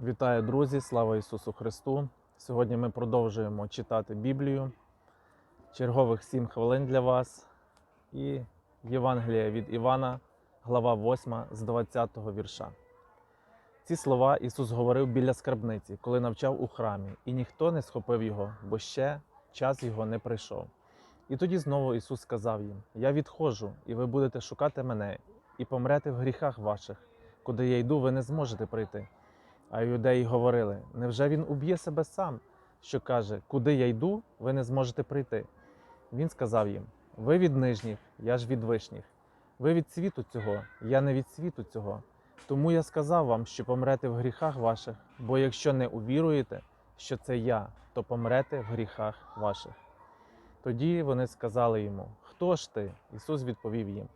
Вітаю, друзі! Слава Ісусу Христу! Сьогодні ми продовжуємо читати Біблію. Чергових 7 хвилин для вас. І Євангелія від Івана, глава 8 з 20 вірша. Ці слова Ісус говорив біля скарбниці, коли навчав у храмі, і ніхто не схопив його, бо ще час його не прийшов. І тоді знову Ісус сказав їм: Я відходжу, і ви будете шукати мене, і помрете в гріхах ваших. Куди я йду, ви не зможете прийти. А юдеї говорили: невже він уб'є себе сам, що каже, куди я йду, ви не зможете прийти. Він сказав їм: Ви від нижніх, я ж від вишніх. Ви від світу цього, я не від світу цього. Тому я сказав вам, що помрете в гріхах ваших, бо якщо не увіруєте, що це я, то помрете в гріхах ваших. Тоді вони сказали йому: Хто ж ти? Ісус відповів їм: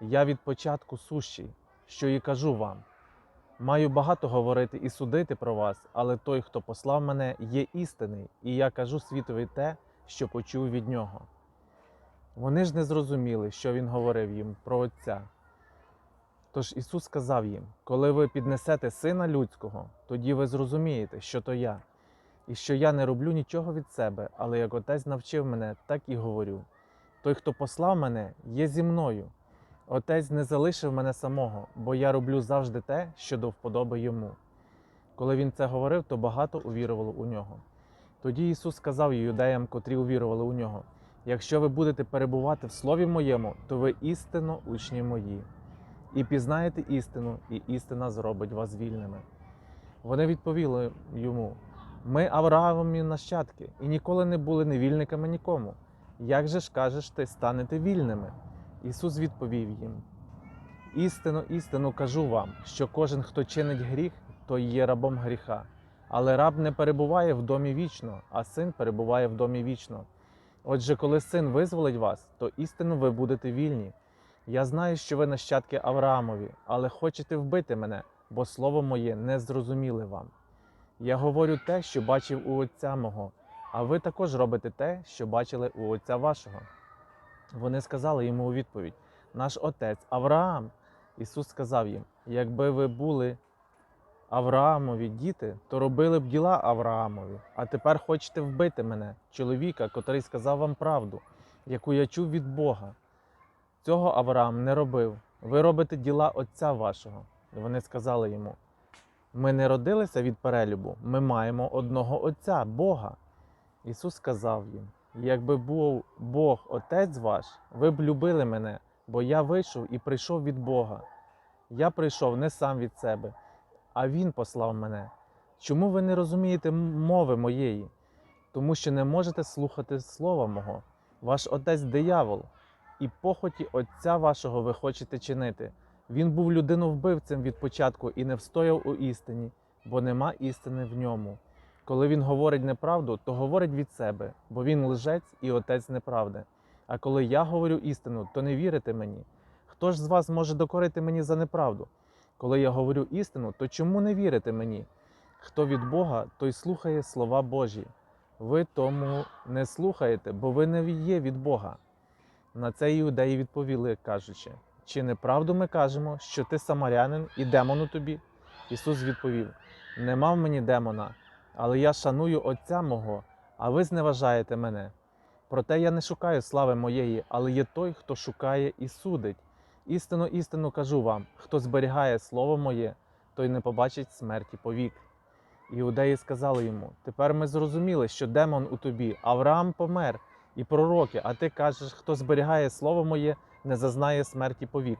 Я від початку сущий, що і кажу вам. Маю багато говорити і судити про вас, але той, хто послав мене, є істинний, і я кажу світові те, що почув від нього. Вони ж не зрозуміли, що він говорив їм про Отця. Тож Ісус сказав їм: Коли ви піднесете Сина Людського, тоді ви зрозумієте, що то я, і що я не роблю нічого від себе, але як Отець навчив мене, так і говорю. Той, хто послав мене, є зі мною. Отець не залишив мене самого, бо я роблю завжди те, що до вподоби йому. Коли він це говорив, то багато увірувало у нього. Тоді Ісус сказав юдеям, котрі увірували у нього: якщо ви будете перебувати в Слові моєму, то ви істинно учні мої, і пізнаєте істину, і істина зробить вас вільними. Вони відповіли йому: Ми Авраамові нащадки, і ніколи не були невільниками нікому. Як же ж кажеш ти, станете вільними? Ісус відповів їм: Істину, істину кажу вам, що кожен, хто чинить гріх, той є рабом гріха. Але раб не перебуває в домі вічно, а син перебуває в домі вічно. Отже, коли син визволить вас, то істину ви будете вільні. Я знаю, що ви нащадки Авраамові, але хочете вбити мене, бо слово моє не зрозуміли вам. Я говорю те, що бачив у Отця мого, а ви також робите те, що бачили у Отця вашого. Вони сказали йому у відповідь: Наш отець Авраам. Ісус сказав їм: якби ви були Авраамові діти, то робили б діла Авраамові. А тепер хочете вбити мене, чоловіка, котрий сказав вам правду, яку я чув від Бога. Цього Авраам не робив. Ви робите діла Отця вашого. Вони сказали йому: Ми не родилися від перелюбу, ми маємо одного Отця, Бога. Ісус сказав їм: Якби був Бог Отець ваш, ви б любили мене, бо я вийшов і прийшов від Бога. Я прийшов не сам від себе, а Він послав мене. Чому ви не розумієте мови моєї? Тому що не можете слухати слова мого. Ваш отець диявол, і похоті Отця вашого ви хочете чинити. Він був людиновбивцем від початку і не встояв у істині, бо нема істини в ньому. Коли він говорить неправду, то говорить від себе, бо він лжець і отець неправди. А коли я говорю істину, то не вірите мені. Хто ж з вас може докорити мені за неправду? Коли я говорю істину, то чому не вірите мені? Хто від Бога, той слухає слова Божі. Ви тому не слухаєте, бо ви не є від Бога. На це іудеї відповіли, кажучи: чи неправду ми кажемо, що ти самарянин і демону тобі? Ісус відповів: Нема в мені демона, але я шаную Отця мого, а ви зневажаєте мене. Проте я не шукаю слави моєї, але є той, хто шукає і судить. Істину, істину кажу вам: хто зберігає слово моє, той не побачить смерті повік. Іудеї сказали йому: Тепер ми зрозуміли, що демон у тобі, Авраам помер, і пророки, а ти кажеш, хто зберігає слово моє, не зазнає смерті повік.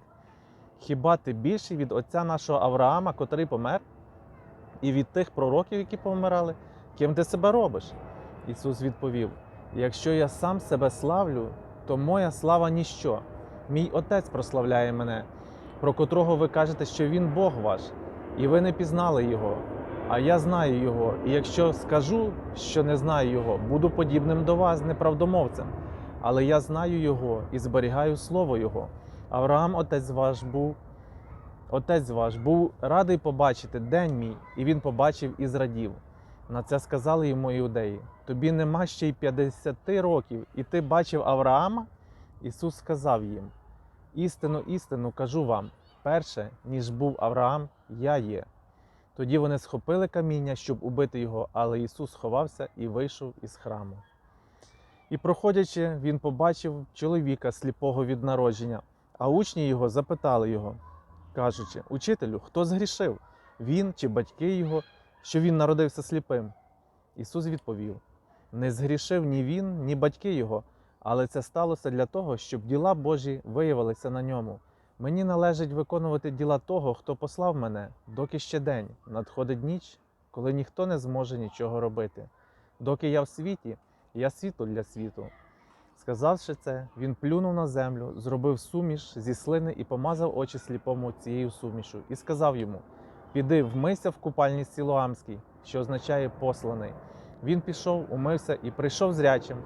Хіба ти більший від отця нашого Авраама, котрий помер, і від тих пророків, які помирали? Ким ти себе робиш? Ісус відповів: Якщо я сам себе славлю, то моя слава ніщо. Мій Отець прославляє мене, про котрого ви кажете, що Він Бог ваш, і ви не пізнали Його. А я знаю Його, і якщо скажу, що не знаю Його, буду подібним до вас, неправдомовцем. Але я знаю Його і зберігаю слово Його. Авраам, отець ваш був, отець ваш був радий побачити день мій, і він побачив і зрадів. На це сказали йому іудеї: Тобі нема ще й 50 років, і ти бачив Авраама? Ісус сказав їм: Істину, істину кажу вам, перше, ніж був Авраам, я є. Тоді вони схопили каміння, щоб убити його, але Ісус сховався і вийшов із храму. І, проходячи, він побачив чоловіка сліпого від народження, а учні його запитали його, кажучи: Учителю, хто згрішив? Він чи батьки його, що він народився сліпим? Ісус відповів: Не згрішив ні він, ні батьки його, але це сталося для того, щоб діла Божі виявилися на ньому. Мені належить виконувати діла того, хто послав мене, доки ще день, надходить ніч, коли ніхто не зможе нічого робити. Доки я в світі, я світло для світу. Сказавши це, він плюнув на землю, зробив суміш зі слини і помазав очі сліпому цією сумішу, і сказав йому: Піди, вмийся в купальні Сілоамській, що означає посланий. Він пішов, умився і прийшов зрячим.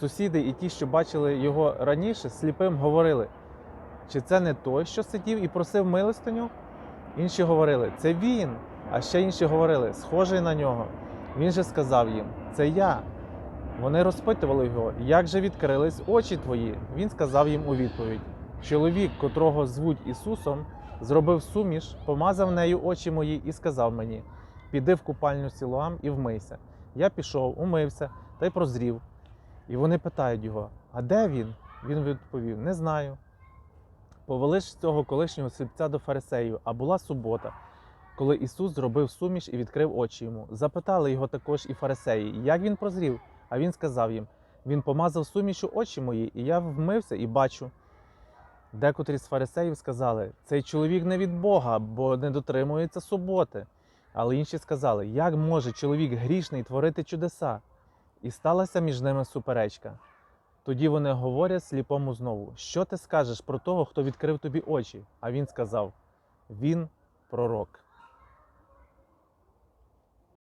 Сусіди і ті, що бачили його раніше, сліпим говорили: чи це не той, що сидів і просив милостиню? Інші говорили, це він. А ще інші говорили, схожий на нього. Він же сказав їм, це я. Вони розпитували його, як же відкрились очі твої. Він сказав їм у відповідь: Чоловік, котрого звуть Ісусом, зробив суміш, помазав нею очі мої і сказав мені: Піди в купальню Сілоам і вмийся. Я пішов, умився та й прозрів. І вони питають його: А де він? Він відповів: Не знаю. Повели ж цього колишнього сліпця до фарисеїв, а була субота, коли Ісус зробив суміш і відкрив очі йому. Запитали його також і фарисеї, як він прозрів. А він сказав їм: Він помазав сумішу очі мої, і я вмився і бачу. Декотрі з фарисеїв сказали: цей чоловік не від Бога, бо не дотримується суботи. Але інші сказали, як може чоловік грішний творити чудеса? І сталася між ними суперечка. Тоді вони говорять сліпому знову: Що ти скажеш про того, хто відкрив тобі очі? А він сказав: Він пророк.